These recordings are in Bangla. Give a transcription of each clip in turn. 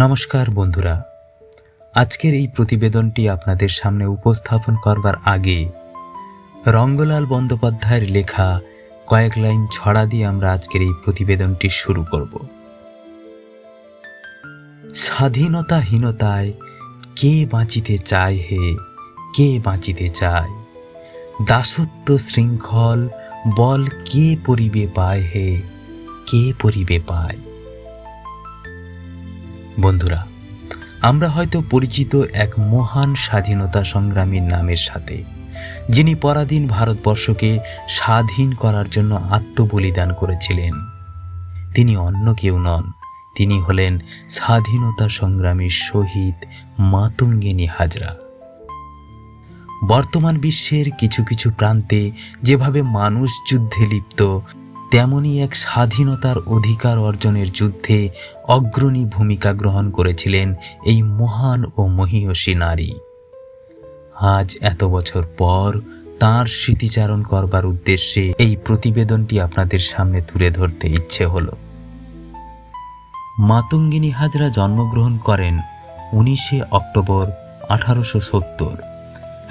নমস্কার বন্ধুরা। আজকের এই প্রতিবেদনটি আপনাদের সামনে উপস্থাপন করবার আগে রঙ্গলাল বন্দ্যোপাধ্যায়ের লেখা কয়েক লাইন ছড়া দিয়ে আমরা আজকের এই প্রতিবেদনটি শুরু করব। স্বাধীনতাহীনতায় কে বাঁচিতে চায় হে? কে বাঁচিতে চায়? দাসত্ব শৃঙ্খল বল কে পরিবে পায় হে? কে পরিবে পায়? বন্ধুরা, আমরা হয়তো পরিচিত এক মহান স্বাধীনতা সংগ্রামীর নামের সাথে, যিনি পরাধীন ভারতবর্ষকে স্বাধীন করার জন্য আত্মবলিদান করেছিলেন। তিনি অন্য কেউ নন, তিনি হলেন স্বাধীনতা সংগ্রামী শহীদ মাতঙ্গিনী হাজরা। বর্তমান বিশ্বের কিছু কিছু প্রান্তে যেভাবে মানুষ যুদ্ধে লিপ্ত তেমনি এক স্বাধীনতার অধিকার অর্জনের যুদ্ধে অগ্রণী ভূমিকা গ্রহণ করেছিলেন এই মহান ও মহীয়সী নারী। আজ এত বছর পর তার স্মৃতিচারণ করবার উদ্দেশ্যে এই প্রতিবেদনটি আপনাদের সামনে তুলে ধরতে ইচ্ছে হলো। মাতঙ্গিনী হাজরা জন্মগ্রহণ করেন উনিশে অক্টোবর আঠারোশো সত্তর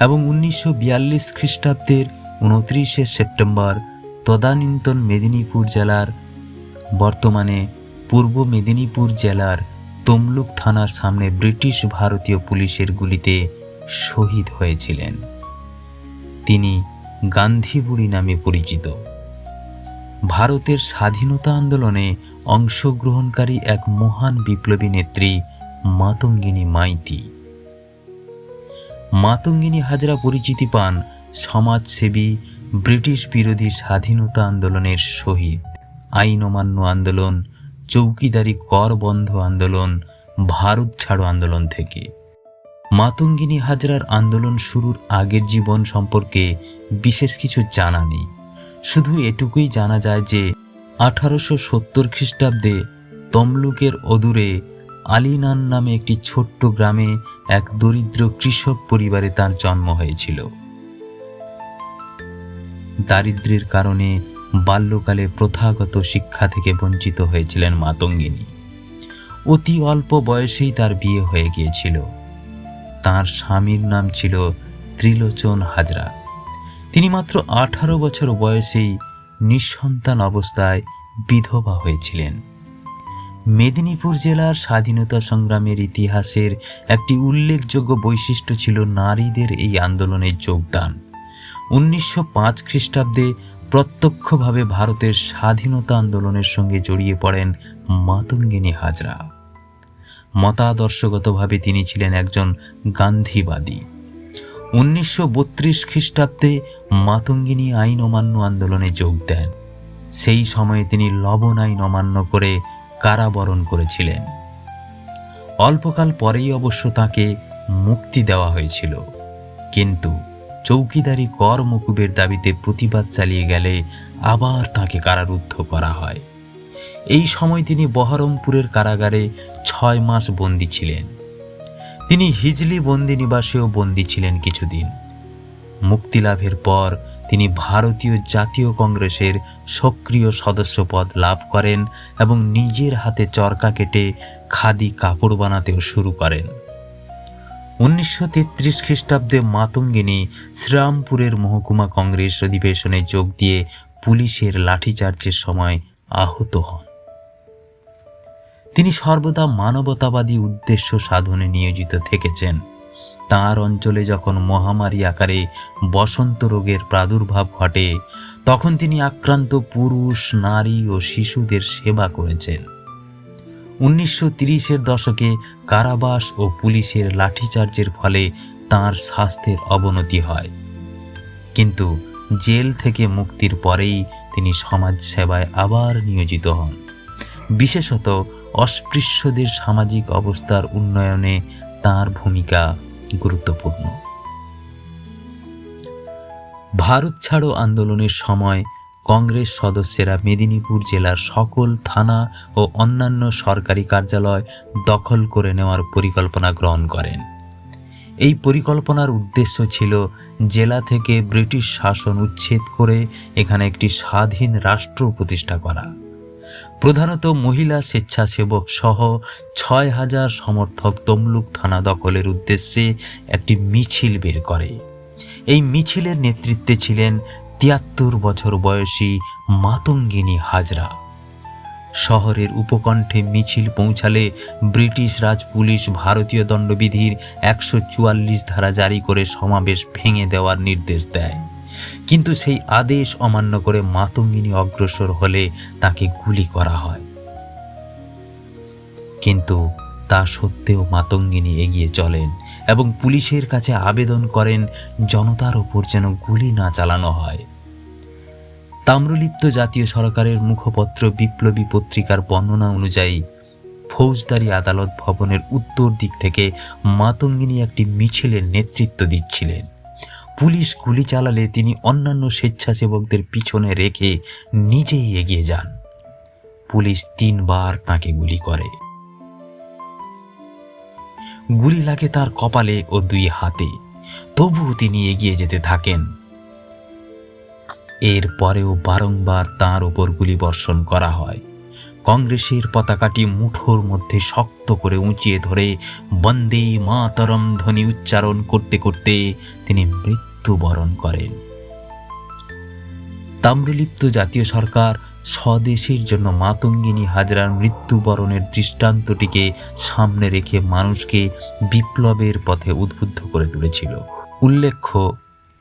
এবং উনিশশো বিয়াল্লিশ খ্রিস্টাব্দের উনত্রিশে সেপ্টেম্বর তদানীন্তন মেদিনীপুর জেলার, বর্তমানে পূর্ব মেদিনীপুর জেলার তমলুক থানার সামনে ব্রিটিশ ভারতীয় পুলিশের গুলিতে শহীদ হয়েছিলেন। তিনি গান্ধীবুড়ি নামে পরিচিত। ভারতের স্বাধীনতা আন্দোলনে অংশগ্রহণকারী এক মহান বিপ্লবী নেত্রী মাতঙ্গিনী মাইতি। মাতঙ্গিনী হাজরা পরিচিতি পান সমাজসেবী ব্রিটিশ বিরোধী স্বাধীনতা আন্দোলনের শহীদ। আইন অমান্য আন্দোলন, চৌকিদারি কর বন্ধ আন্দোলন, ভারত ছাড়ো আন্দোলন থেকে। মাতঙ্গিনী হাজরার আন্দোলন শুরুর আগের জীবন সম্পর্কে বিশেষ কিছু জানা নেই। শুধু এটুকুই জানা যায় যে, আঠারোশো সত্তর খ্রিস্টাব্দে তমলুকের অদূরে আলিনান নামে একটি ছোট্ট গ্রামে এক দরিদ্র কৃষক পরিবারে তার জন্ম হয়েছিল। দারিদ্র্যের কারণে বাল্যকালে প্রথাগত শিক্ষা থেকে বঞ্চিত হয়েছিলেন মাতঙ্গিনী অতি অল্প বয়সেই তার বিয়ে হয়ে গিয়েছিল। তার স্বামীর নাম ছিল ত্রিলোচন হাজরা। তিনি মাত্র আঠারো বছর বয়সেই নিঃসন্তান অবস্থায় বিধবা হয়েছিলেন। মেদিনীপুর জেলার স্বাধীনতা সংগ্রামের ইতিহাসের একটি উল্লেখযোগ্য বৈশিষ্ট্য ছিল নারীদের এই আন্দোলনের যোগদান। উনিশশো পাঁচ খ্রিস্টাব্দে প্রত্যক্ষভাবে ভারতের স্বাধীনতা আন্দোলনের সঙ্গে জড়িয়ে পড়েন মাতঙ্গিনী হাজরা। মতাদর্শগতভাবে তিনি ছিলেন একজন গান্ধীবাদী। উনিশশো বত্রিশ খ্রিস্টাব্দে মাতঙ্গিনী আইন অমান্য আন্দোলনে যোগ দেন। সেই সময়ে তিনি লবণ আইন অমান্য করে কারাবরণ করেছিলেন। অল্পকাল পরেই অবশ্য তাকে মুক্তি দেওয়া হয়েছিল। কিন্তু চৌকিদারি কর মকুবের দাবিতে প্রতিবাদ চালিয়ে গেলে আবার তাকে কারারুদ্ধ করা হয়। এই সময় তিনি বহরমপুরের কারাগারে ছয় মাস বন্দি ছিলেন। তিনি হিজলি বন্দি নিবাসেও বন্দি ছিলেন কিছুদিন। মুক্তিলাভের পর তিনি ভারতীয় জাতীয় কংগ্রেসের সক্রিয় সদস্যপদ লাভ করেন এবং নিজের হাতে চরকা কেটে খাদি কাপড় বানাতেও শুরু করেন। উনিশশো তেত্রিশ খ্রিস্টাব্দে মাতঙ্গিনী শ্রীরামপুরের মহকুমা কংগ্রেস অধিবেশনে যোগ দিয়ে পুলিশের লাঠিচার্জের সময় আহত হন। তিনি সর্বদা মানবতাবাদী উদ্দেশ্য সাধনে নিয়োজিত থেকেছেন। তার অঞ্চলে যখন মহামারী আকারে বসন্ত রোগের প্রাদুর্ভাব ঘটে, তখন তিনি আক্রান্ত পুরুষ, নারী ও শিশুদের সেবা করেছেন। উনিশশো তিরিশের দশকে কারাবাস ও পুলিশের লাঠিচার্জের ফলে তার স্বাস্থ্যের অবনতি হয়। কিন্তু জেল থেকে মুক্তির পরেই তিনি সমাজ সেবায় আবার নিয়োজিত হন। বিশেষত অস্পৃশ্যদের সামাজিক অবস্থার উন্নয়নে তার ভূমিকা গুরুত্বপূর্ণ। ভারত ছাড়ো আন্দোলনের সময় কংগ্রেস সদস্যেরা মেদিনীপুর জেলার সকল থানা ও অন্যান্য সরকারি কার্যালয় দখল করে নেওয়ার পরিকল্পনা গ্রহণ করেন। এই পরিকল্পনার উদ্দেশ্য ছিল জেলা থেকে ব্রিটিশ শাসন উচ্ছেদ করে এখানে একটি স্বাধীন রাষ্ট্র প্রতিষ্ঠা করা। প্রধানত মহিলা স্বেচ্ছাসেবক সহ ছয় হাজার সমর্থক তমলুক থানা দখলের উদ্দেশ্যে একটি মিছিল বের করে। এই মিছিলের নেতৃত্বে ছিলেন তিয়াত্তর বছর বয়সী মাতঙ্গিনী হাজরা। শহরের উপকণ্ঠে মিছিল পৌঁছালে ব্রিটিশ রাজ পুলিশ ভারতীয় দণ্ডবিধির একশো চুয়াল্লিশ ধারা জারি করে সমাবেশ ভেঙে দেওয়ার নির্দেশ দেয়। কিন্তু সেই আদেশ অমান্য করে মাতঙ্গিনী অগ্রসর হলে তাকে গুলি করা হয়। কিন্তু তা সত্ত্বেও মাতঙ্গিনী এগিয়ে চলেন এবং পুলিশের কাছে আবেদন করেন, জনতার ওপর যেন গুলি না চালানো হয়। তাম্রলিপ্ত জাতীয় সরকারের মুখপত্র বিপ্লবী পত্রিকার বর্ণনা অনুযায়ী, ফৌজদারি আদালত ভবনের উত্তর দিক থেকে মাতঙ্গিনী একটি মিছিলের নেতৃত্ব দিচ্ছিলেন। পুলিশ গুলি চালালে তিনি অন্যান্য স্বেচ্ছাসেবকদের পিছনে রেখে নিজেই এগিয়ে যান। পুলিশ তিনবার তাকে গুলি করে। গুলি লাগে তার কপালে ও দুই হাতে। তবুও তিনি এগিয়ে যেতে থাকেন। এর পরেও বারংবার তার ওপর গুলি বর্ষণ করা হয়। কংগ্রেসের পতাকাটি মুঠোর মধ্যে শক্ত করে উঁচিয়ে ধরে বন্দে মাতরম ধ্বনি উচ্চারণ করতে করতে তিনি মৃত্যুবরণ করেন। তাম্রলিপ্ত জাতীয় সরকার স্বদেশের জন্য মাতঙ্গিনী হাজরার মৃত্যুবরণের দৃষ্টান্তটিকে সামনে রেখে মানুষকে বিপ্লবের পথে উদ্বুদ্ধ করে তুলেছিল। উল্লেখ্য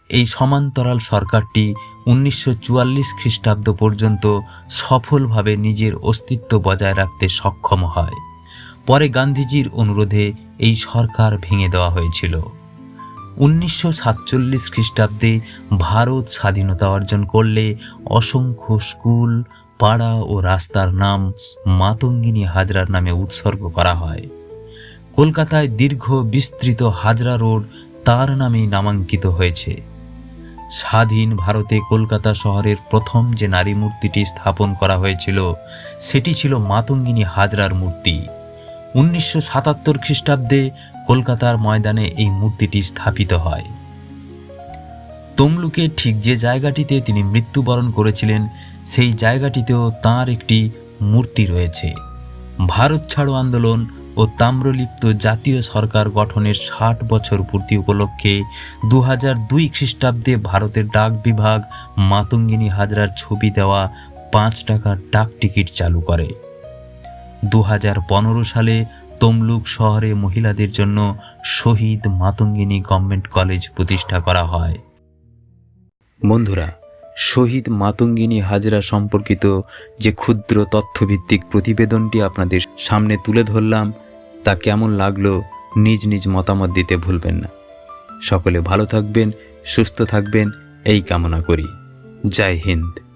এই সমান্তরাল সরকারটি উনিশশো চুয়াল্লিশ খ্রিস্টাব্দ পর্যন্ত সফলভাবে নিজের অস্তিত্ব বজায় রাখতে সক্ষম হয়। পরে গান্ধীজির অনুরোধে এই সরকার ভেঙে দেওয়া হয়েছিল। উনিশশো সাতচল্লিশ খ্রিস্টাব্দে ভারত স্বাধীনতা অর্জন করলে অসংখ্য স্কুল, পাড়া ও রাস্তার নাম মাতঙ্গিনী হাজরার নামে উৎসর্গ করা হয়। কলকাতায় দীর্ঘ বিস্তৃত হাজরা রোড তার নামেই নামাঙ্কিত হয়েছে। স্বাধীন ভারতে কলকাতা শহরের প্রথম যে নারী মূর্তিটি স্থাপন করা হয়েছিল, সেটি ছিল মাতঙ্গিনী হাজরার মূর্তি। উনিশশো সাতাত্তর খ্রিস্টাব্দে কলকাতার ময়দানে এই মূর্তিটি স্থাপিত হয়। তমলুকে ঠিক যে জায়গাটিতে তিনি মৃত্যুবরণ করেছিলেন, সেই জায়গাটিতেও তার একটি মূর্তি রয়েছে। ভারত ছাড়ো আন্দোলন ও তাম্রলিপ্ত জাতীয় সরকার গঠনের ষাট বছর পূর্তি উপলক্ষে দু হাজার দুই খ্রিস্টাব্দে ভারতের ডাক বিভাগ মাতঙ্গিনী হাজরার ছবি দেওয়া পাঁচ টাকার ডাক টিকিট চালু করে। দু হাজার পনেরো সালে তমলুক শহরে মহিলাদের জন্য শহীদ মাতঙ্গিনী গভর্নমেন্ট কলেজ প্রতিষ্ঠা করা হয়। বন্ধুরা, শহীদ মাতঙ্গিনী হাজরা সম্পর্কিত যে ক্ষুদ্র তথ্যভিত্তিক প্রতিবেদনটি আপনাদের সামনে তুলে ধরলাম তা কেমন লাগল নিজ নিজ মতামত দিতে ভুলবেন না। সকলে ভালো থাকবেন, সুস্থ থাকবেন, এই কামনা করি। জয় হিন্দ।